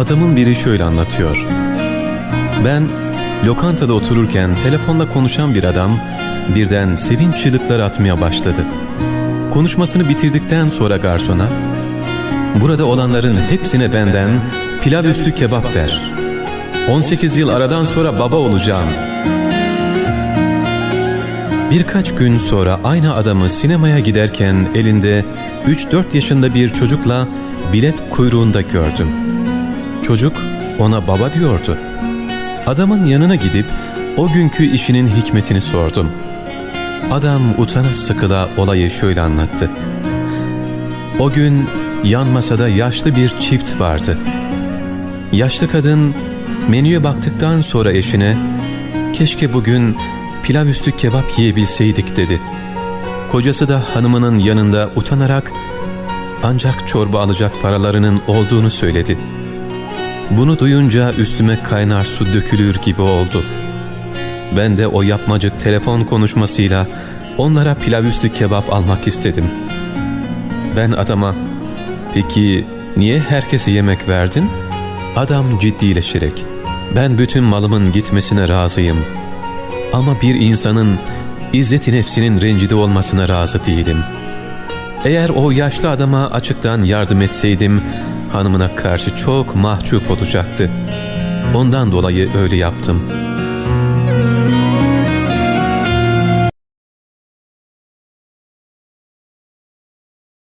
Adamın biri şöyle anlatıyor. Ben lokantada otururken telefonla konuşan bir adam birden sevinç çığlıkları atmaya başladı. Konuşmasını bitirdikten sonra garsona Burada olanların hepsine benden pilav üstü kebap ver. 18 yıl aradan sonra baba olacağım. Birkaç gün sonra aynı adamı sinemaya giderken elinde 3-4 yaşında bir çocukla bilet kuyruğunda gördüm. Çocuk ona baba diyordu. Adamın yanına gidip o günkü işinin hikmetini sordum. Adam utana sıkıla olayı şöyle anlattı. O gün yan masada yaşlı bir çift vardı. Yaşlı kadın menüye baktıktan sonra eşine keşke bugün pilav üstü kebap yiyebilseydik dedi. Kocası da hanımının yanında utanarak ancak çorba alacak paralarının olduğunu söyledi. Bunu duyunca üstüme kaynar su dökülür gibi oldu. Ben de o yapmacık telefon konuşmasıyla onlara pilav üstü kebap almak istedim. Ben adama Peki niye herkese yemek verdin? Adam ciddileşerek ben bütün malımın gitmesine razıyım. Ama bir insanın izzeti nefsinin rencide olmasına razı değilim. Eğer o yaşlı adama açıktan yardım etseydim hanımına karşı çok mahcup olacaktı. Ondan dolayı öyle yaptım.''